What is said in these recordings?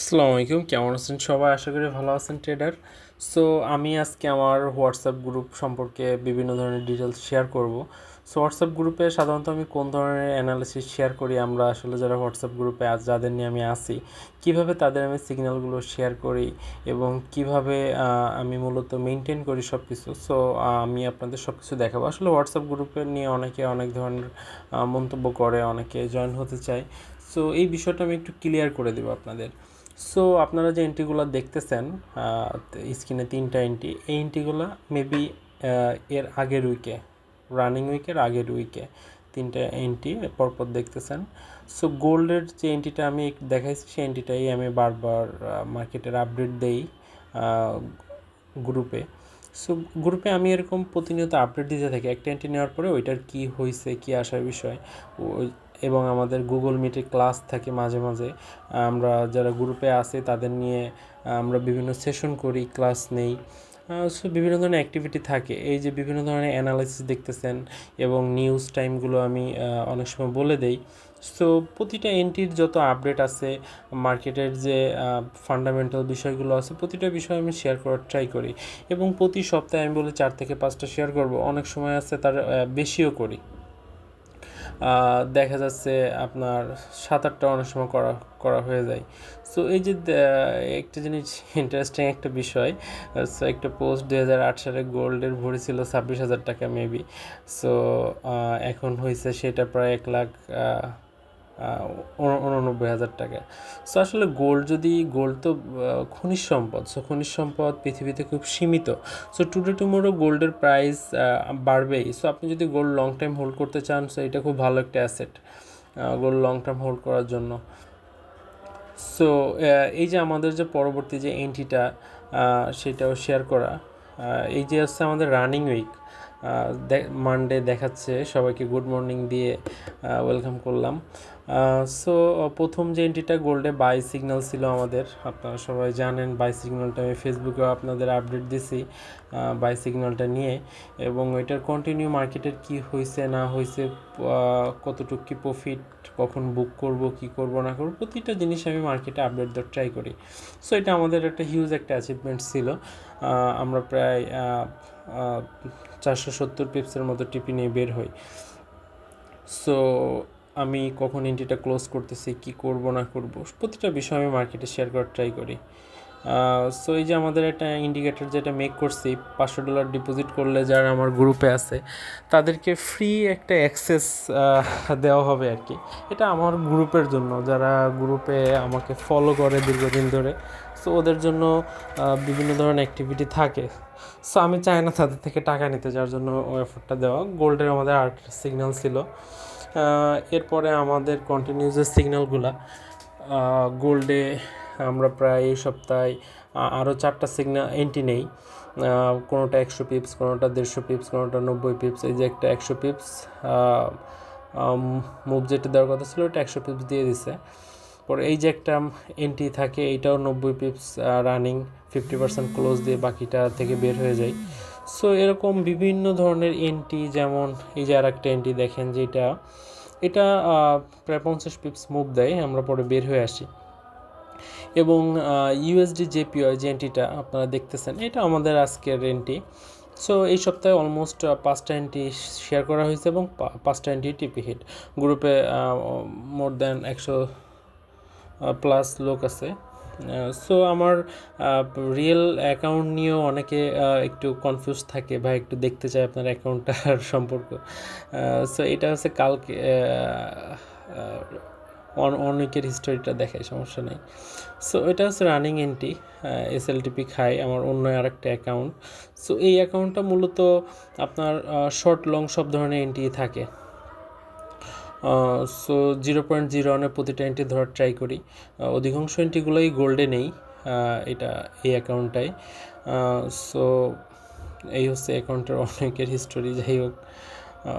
আসসালামু আলাইকুম, কেমন আছেন সবাই? আশা করি ভালো আছেন, ট্রেডার। সো আমি আজকে আমার হোয়াটসঅ্যাপ গ্রুপ সম্পর্কে বিভিন্ন ধরনের ডিটেলস শেয়ার করব। সো হোয়াটসঅ্যাপ গ্রুপে সাধারণত আমি কোন ধরনের অ্যানালিসিস শেয়ার করি, আমরা আসলে যারা হোয়াটসঅ্যাপ গ্রুপে আজ যাদের নিয়ে আমি আসি কীভাবে তাদের আমি সিগন্যালগুলো শেয়ার করি এবং কীভাবে আমি মূলত মেনটেন করি সব কিছু সো আমি আপনাদের সব কিছু দেখাবো। আসলে হোয়াটসঅ্যাপ গ্রুপে নিয়ে অনেকে অনেক ধরনের মন্তব্য করে, অনেকে জয়েন হতে চায়। সো এই বিষয়টা আমি একটু ক্লিয়ার করে দেবো আপনাদের। সো আপনারা যে এন্ট্রিগুলো দেখতেছেন স্ক্রিনে তিনটা এন্ট্রি এই এন্ট্রিগুলো মেবি এর আগের উইকে রানিং উইকের আগের উইকে তিনটা এন্ট্রি পরপর দেখতেছেন। সো গোল্ডের যে এন্ট্রিটা আমি দেখাইছি, সেই এন্ট্রিটাই আমি বারবার মার্কেটের আপডেট দেই গ্রুপে সো গ্রুপে আমি এরকম প্রতিনিয়ত আপডেট দিতে থাকি। একটা এন্ট্রি নেওয়ার পরে ওইটার কী হয়েছে কী আসার বিষয় ওই এবং আমাদের গুগল মিটে ক্লাস থাকে মাঝে মাঝে। আমরা যারা গ্রুপে আছি, তাদের নিয়ে আমরা বিভিন্ন সেশন করি ক্লাস নেই। সো বিভিন্ন ধরনের অ্যাক্টিভিটি থাকে। এই যে বিভিন্ন ধরনের অ্যানালাইসিস দেখতেছেন এবং নিউজ টাইমগুলো আমি অনেক সময় বলে দেই। সো প্রতিটা এন্ট্রির যত আপডেট আছে মার্কেটের যে ফান্ডামেন্টাল বিষয়গুলো আছে, প্রতিটা বিষয় আমি শেয়ার করার ট্রাই করি। এবং প্রতি সপ্তাহে আমি বলি চার থেকে পাঁচটা শেয়ার করব। অনেক সময় আছে তার বেশিও করি। দেখা যাচ্ছে আপনার সাত আটটা অনেক সময় করা করা হয়ে যায়। সো এই যে একটা জিনিস ইন্টারেস্টিং একটা বিষয় সো একটা পোস্ট দু হাজার আট সালে গোল্ডের ভরি ছিল ছাব্বিশ হাজার টাকা মেবি সো এখন হয়েছে সেটা প্রায় এক লাখ উননব্বই হাজার টাকা। সো আসলে গোল্ড যদি গোল্ড তো খনিজ সম্পদ। সো খনিজ সম্পদ পৃথিবীতে খুব সীমিত। সো টুডে টুমোরো গোল্ডের প্রাইস বাড়বেই। সো আপনি যদি গোল্ড লং টাইম হোল্ড করতে চান সো এটা খুব ভালো একটা asset gold long term hold করার জন্য। সো এই যে আমাদের যে পরবর্তী যে এন্ট্রিটা সেটাও শেয়ার করা। এই যে হচ্ছে আমাদের রানিং উইক মানডে দেখাচ্ছে সবাইকে। গুড মর্নিং দিয়ে ওয়েলকাম করলাম। সো প্রথম যে এন্ট্রিটা গোল্ডে বাই সিগন্যাল ছিল আমাদের, আপনারা সবাই জানেন বাই সিগন্যালটা আমি ফেসবুকেও আপনাদের আপডেট দিছি বাই সিগন্যালটা নিয়ে, এবং এটার কন্টিনিউ মার্কেটের কি হয়েছে না হয়েছে কতটুকু কি প্রফিট কখন বুক করব, কি করব, না করব, প্রতিটা জিনিস আমি মার্কেটে আপডেট দেওয়ার ট্রাই করি। সো এটা আমাদের একটা হিউজ একটা অ্যাচিভমেন্ট ছিল। আমরা প্রায় চারশো সত্তর পিপসের মতো টিপি নিয়ে বের হই। সো আমি কখন এন্ট্রিটা ক্লোজ করতেছি, কি করব, না করব, প্রতিটা বিষয় আমি মার্কেটে শেয়ার করার ট্রাই করি। সো এই যে আমাদের একটা ইন্ডিকেটর যেটা মেক করছি, পাঁচশো ডলার ডিপোজিট করলে যারা আমার গ্রুপে আছে, তাদেরকে ফ্রি একটা অ্যাক্সেস দেওয়া হবে আর কি এটা আমার গ্রুপের জন্য, যারা গ্রুপে আমাকে ফলো করে দীর্ঘদিন ধরে। সো ওদের জন্য বিভিন্ন ধরনের অ্যাক্টিভিটি থাকে। সো আমি চাই না তাদের থেকে টাকা নিতে, যার জন্য ও এফোর্টটা দেওয়া। গোল্ডের আমাদের আর্ট সিগন্যাল ছিল। এরপরে আমাদের কন্টিনিউসের সিগন্যালগুলা গোল্ডে আমরা প্রায় এই সপ্তাহে আরও চারটা সিগন্যাল এন্ট্রি নেই। কোনোটা একশো পিপস কোনোটা দেড়শো পিপস কোনোটা নব্বই পিপস এই যে একটা একশো পিপস মুভ যেটা দেওয়ার কথা ছিল ওটা একশো পিপস দিয়ে দিছে। পরে এই যে একটা এন্ট্রি থাকে, এইটাও নব্বই pips running fifty percent close দিয়ে বাকিটা থেকে বের হয়ে যায়। সো এরকম বিভিন্ন ধরনের এন্ট্রি যেমন এই যে আর একটা এন্ট্রি দেখেন যেটা, এটা প্রায় পঞ্চাশ পিপস মুভ দেয়, আমরা পরে বের হয়ে আসি। এবং ইউএসডি জেপিওয়াই যে এন্ট্রিটা আপনারা দেখতেছেন, এটা আমাদের আজকের এন্ট্রি সো এই সপ্তাহে অলমোস্ট পাঁচটা এন্ট্রি শেয়ার করা হয়েছে এবং পাঁচটা এন্ট্রি টিপি হিট গ্রুপে মোর দ্যান একশো প্লাস লোক আছে। সো আমার রিয়েল অ্যাকাউন্ট নিয়েও অনেকে একটু কনফিউজ থাকে বা একটু দেখতে চায় আপনার অ্যাকাউন্টটার সম্পর্ক। সো এটা হচ্ছে কালকে অনেকের হিস্টোরিটা দেখায়, সমস্যা নেই। সো এটা হচ্ছে running entry S L TP খাই আমার অন্য আরেকটা অ্যাকাউন্ট সো এই অ্যাকাউন্টটা মূলত আপনার শর্ট লং সব ধরনের এন্ট্রি থাকে। সো জিরো পয়েন্ট জিরো ওয়ানের প্রতিটা এন্ট্রি ধরার ট্রাই করি। অধিকাংশ এন্ট্রিগুলোই গোল্ডে নেই এটা এই অ্যাকাউন্টটায় সো এই হচ্ছে অ্যাকাউন্টের অনেকের হিস্টোরি যাই হোক।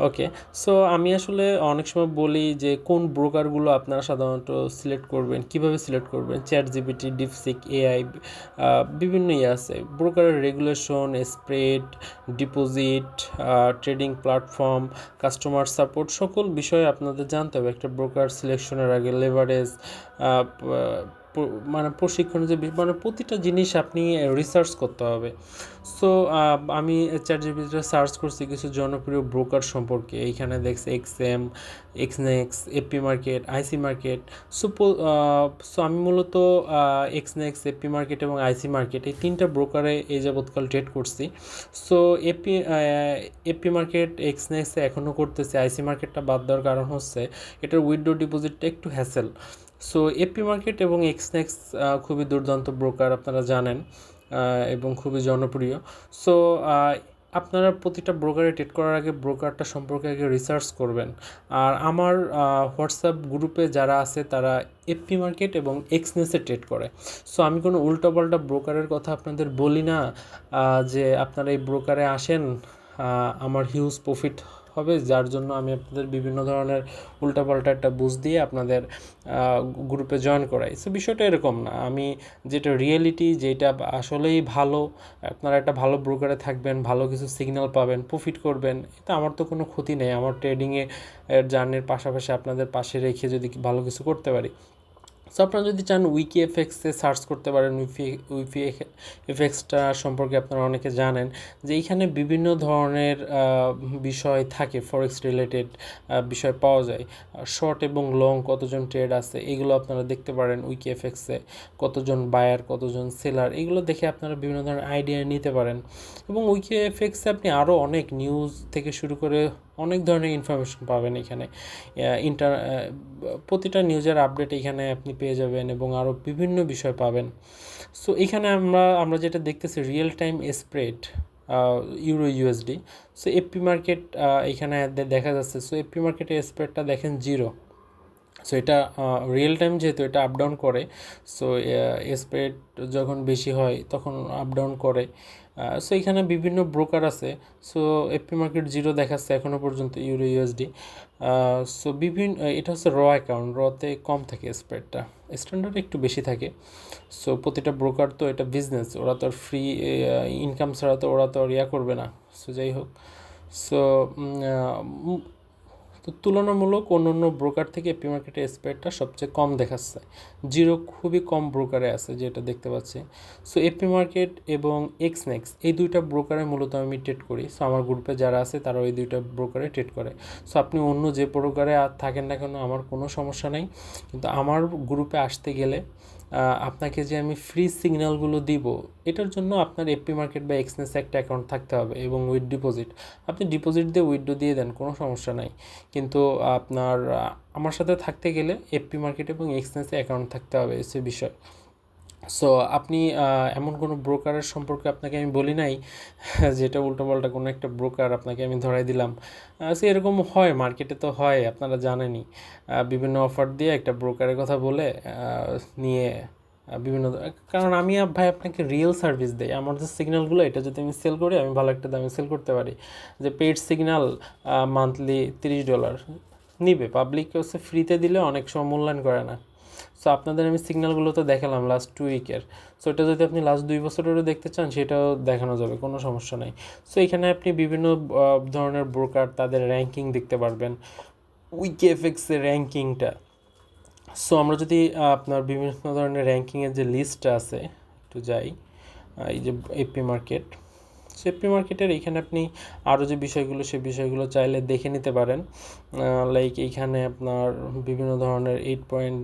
ওকে সো আমি আসলে অনেক সময় বলি যে, কোন ব্রোকারগুলো আপনারা সাধারণত সিলেক্ট করবেন, কীভাবে সিলেক্ট করবেন? চ্যাট জিবিটি ডিপসিক এআই বিভিন্ন ইয়ে আছে। ব্রোকারের regulation spread deposit trading platform customer support সকল বিষয়ে আপনাদের জানতে হবে। একটা ব্রোকার সিলেকশনের আগে লেভারেজ মানে প্রশিক্ষণ যে মানে প্রতিটা জিনিস আপনি রিসার্চ করতে হবে। সো আমি চ্যাট জিপিটিতে সার্চ করছি কিছু জনপ্রিয় ব্রোকার সম্পর্কে। এইখানে দেখছি XM Exness AP market IC market so so আমি মূলত এক্সনেক্স এপি মার্কেট এবং আইসি মার্কেট এই তিনটা ব্রোকারে এই যাবৎকাল ট্রেড করছি। সো এপি এপি মার্কেট এক্সনেক্সে এখনও করতেছি। আইসি মার্কেটটা বাদ দেওয়ার কারণ হচ্ছে, এটার উইডো ডিপোজিটটা একটু হ্যাসেল সো এপি মার্কেট এবং এক্সনেক্স খুবই দুর্দান্ত ব্রোকার আপনারা জানেন এবং খুবই জনপ্রিয়। সো আপনারা প্রতিটা ব্রোকারে ট্রেড করার আগে ব্রোকারটা সম্পর্কে আগে রিসার্চ করবেন। আর আমার হোয়াটসঅ্যাপ গ্রুপে যারা আছে, তারা এপি মার্কেট এবং এক্সনেসে ট্রেড করে। সো আমি কোনো উল্টোপাল্টা ব্রোকারের কথা আপনাদের বলি না যে আপনারা এই ব্রোকারে আসেন আমার হিউজ প্রফিট হবে, যার জন্য আমি আপনাদের বিভিন্ন ধরনের উল্টাপাল্টা একটা বুঝ দিয়ে আপনাদের গ্রুপে জয়েন করাই। সো বিষয়টা এরকম না। আমি যেটা রিয়েলিটি যেটা আসলেই ভালো, আপনারা একটা ভালো ব্রোকারে থাকবেন, ভালো কিছু সিগন্যাল পাবেন প্রফিট করবেন এটা আমার তো কোনো ক্ষতি নেই। আমার ট্রেডিংয়ে জার্নির পাশাপাশি আপনাদের পাশে রেখে যদি ভালো কিছু করতে পারি সো আপনারা যদি চান উইকি এফেক্সে সার্চ করতে পারেন উইফি উইফি এফেক্সটা সম্পর্কে আপনারা অনেকে জানেন যে এইখানে বিভিন্ন ধরনের বিষয় থাকে ফরেক্স রিলেটেড বিষয় পাওয়া যায়। শর্ট এবং লং কতজন ট্রেড আছে, এগুলো আপনারা দেখতে পারেন উইকি এফেক্সে কতজন বায়ার কতজন সেলার এগুলো দেখে আপনারা বিভিন্ন ধরনের আইডিয়া নিতে পারেন। এবং উইকি এফেক্সে আপনি আরও অনেক নিউজ থেকে শুরু করে অনেক ধরনের ইনফরমেশন পাবেন এখানে। ইন্টার প্রতিটা নিউজের আপডেট এখানে আপনি পেয়ে যাবেন এবং আরও বিভিন্ন বিষয় পাবেন। সো এখানে আমরা আমরা যেটা দেখতেছি real time spread euro USD so AP market এখানে দেখা যাচ্ছে। সো এপি মার্কেটের স্প্রেডটা দেখেন জিরো সো এটা রিয়েল টাইম যেহেতু এটা আপ ডাউন করে সো স্প্রেড যখন বেশি হয় তখন আপ ডাউন করে। সো এখানে বিভিন্ন ব্রোকার আছে। সো এপি মার্কেট জিরো দেখাচ্ছে এখনও পর্যন্ত ইউরো ইউএসডি সো বিভিন্ন এটা হচ্ছে র অ্যাকাউন্ট রতে কম থাকে স্প্রেডটা স্ট্যান্ডার্ড একটু বেশি থাকে। সো প্রতিটা ব্রোকার তো এটা বিজনেস ওরা তো আর ফ্রি ইনকাম ছাড়া তো ওরা তো আর ইয়া করবে না। সো যাই হোক। সো তো তুলনামূলক অন্য অন্য ব্রোকার থেকে এপি মার্কেটে স্প্রেডটা সবচেয়ে কম দেখাচ্ছে। জিরো খুবই কম ব্রোকারে আছে যেটা দেখতে পাচ্ছি। সো এপি মার্কেট এবং এক্সনেক্স এই দুইটা ব্রোকারে মূলত আমি ট্রেড করি। সো আমার গ্রুপে যারা আছে তারা ওই দুইটা ব্রোকারে ট্রেড করে। সো আপনি অন্য যে ব্রোকারে থাকেন না কেন আমার কোনো সমস্যা নেই। কিন্তু আমার গ্রুপে আসতে গেলে আপনাকে যে আমি ফ্রি সিগন্যালগুলো দিব, এটার জন্য আপনার এপি মার্কেট বা এক্সনেস একটা অ্যাকাউন্ট থাকতে হবে এবং উইথ ডিপোজিট আপনি ডিপোজিট দিয়ে উইথড্রো দিয়ে দেন, কোনো সমস্যা নাই। কিন্তু আপনার আমার সাথে থাকতে গেলে এপি মার্কেট এবং এক্সনেসে অ্যাকাউন্ট থাকতে হবে সে বিষয়। সো আপনি এমন কোনো ব্রোকারের সম্পর্কে আপনাকে আমি বলি নাই, যেটা উল্টোপাল্টা কোনো একটা ব্রোকার আপনাকে আমি ধরাই দিলাম। সে এরকম হয়, মার্কেটে তো হয়, আপনারা জানেনই। বিভিন্ন অফার দিয়ে একটা ব্রোকারের কথা বলে নিয়ে বিভিন্ন, কারণ আমি ভাই আপনাকে রিয়েল সার্ভিস দেই। আমার যে সিগন্যালগুলো এটা যদি আমি সেল করি, আমি ভালো একটা দামে সেল করতে পারি। যে পেড সিগন্যাল মান্থলি তিরিশ ডলার নিবে পাবলিককে হচ্ছে ফ্রিতে দিলে অনেক সময় মূল্যায়ন করে না। সো আপনাদের আমি সিগন্যালগুলো তো দেখালাম লাস্ট টু উইকের সো এটা যদি আপনি লাস্ট দুই বছরেরও দেখতে চান, সেটাও দেখানো যাবে, কোনো সমস্যা নেই। সো এখানে আপনি বিভিন্ন ধরনের ব্রোকার তাদের র্যাঙ্কিং দেখতে পারবেন। উইক এফেক্সের র্যাঙ্কিংটা সো আমরা যদি আপনার বিভিন্ন ধরনের র্যাঙ্কিংয়ের যে লিস্টটা আছে, একটু যাই এই যে এপি মার্কেট সো এপি মার্কেটের এখানে আপনি আরও যে বিষয়গুলো, সে বিষয়গুলো চাইলে দেখে নিতে পারেন। লাইক এইখানে আপনার বিভিন্ন ধরনের eight point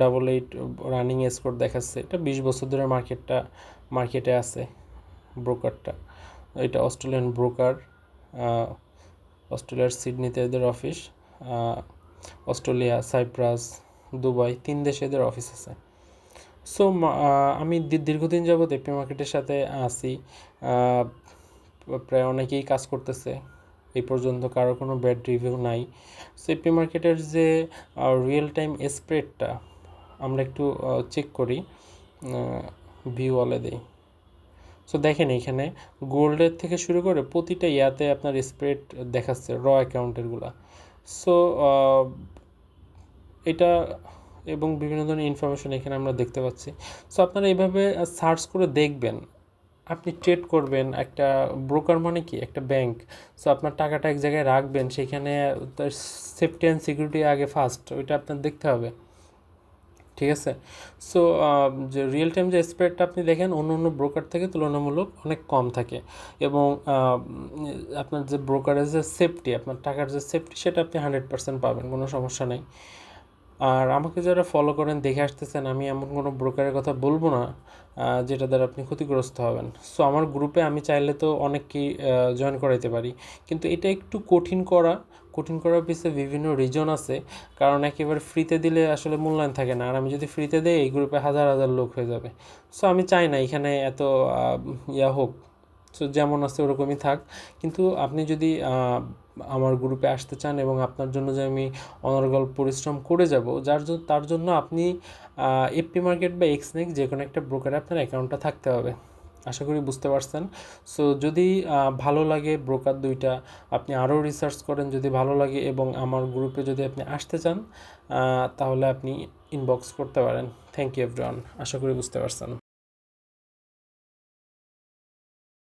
double eight running score দেখাচ্ছে। এটা বিশ বছর ধরে মার্কেটটা মার্কেটে আছে ব্রোকারটা। এটা অস্ট্রেলিয়ান ব্রোকার অস্ট্রেলিয়ার সিডনিতে এদের অফিস অস্ট্রেলিয়া সাইপ্রাস দুবাই তিন দেশে এদের অফিস আছে। সো আমি দীর্ঘদিন যাবৎ এপি মার্কেটের সাথে আহ, প্রায় অনেকেই কাজ করতেছে। এই পর্যন্ত কারও কোনো ব্যাড রিভিউ নাই। সো এপি মার্কেটের যে রিয়েল টাইম স্প্রেডটা আমরা একটু চেক করি ভিউ অলে দিই। সো দেখেন এখানে গোল্ডের থেকে শুরু করে প্রতিটা ইয়াতে আপনার স্প্রেড দেখাচ্ছে র অ্যাকাউন্টেরগুলা সো এটা এবং বিভিন্ন ধরনের ইনফরমেশন এখানে আমরা দেখতে পাচ্ছি। সো আপনারা এইভাবে সার্চ করে দেখবেন। আপনি ট্রেড করবেন একটা ব্রোকার মানে কি? একটা ব্যাংক সো আপনার টাকাটা এক জায়গায় রাখবেন, সেখানে তার সেফটি অ্যান্ড সিকিউরিটি আগে ফার্স্ট ওইটা আপনার দেখতে হবে। ঠিক আছে? সো যে রিয়েল টাইম যে স্প্রেডটা আপনি দেখেন, অন্য অন্য ব্রোকার থেকে তুলনামূলক অনেক কম থাকে। এবং আপনার যে ব্রোকারের যে সেফটি আপনার টাকার যে সেফটি সেটা আপনি হান্ড্রেড পার্সেন্ট পাবেন, কোনো সমস্যা নেই। আর আমাকে যারা ফলো করেন, দেখে আসতেছেন, আমি এমন কোনো ব্রোকারের কথা বলব না যেটা দ্বারা আপনি ক্ষতিগ্রস্ত হবেন। সো আমার গ্রুপে আমি চাইলে তো অনেককেই জয়েন করাইতে পারি। কিন্তু এটা একটু কঠিন করা। কঠিন করার পিছনে বিভিন্ন রিজন আছে। কারণ একেবারে ফ্রিতে দিলে আসলে মূল্যায়ন থাকে না। আর আমি যদি ফ্রিতে দেই, এই গ্রুপে হাজার হাজার লোক হয়ে যাবে। সো আমি চাই না এখানে এত ইয়া হোক। সো যেমন আছে ওরকমই থাক। কিন্তু আপনি যদি আমার গ্রুপে আসতে চান এবং আপনার জন্য যে আমি অনর্গল পরিশ্রম করে যাব, যার জন্য তার জন্য আপনি এফপি মার্কেট বা এক্সনেক যে কোনো একটা ব্রোকারে আপনার অ্যাকাউন্টটা থাকতে হবে। আশা করি বুঝতে পারছেন। সো যদি ভালো লাগে ব্রোকার দুইটা, আপনি আরও রিসার্চ করেন যদি ভালো লাগে এবং আমার গ্রুপে যদি আপনি আসতে চান তাহলে আপনি ইনবক্স করতে পারেন। থ্যাংক ইউ এভরিওয়ান আশা করি বুঝতে পারছেন।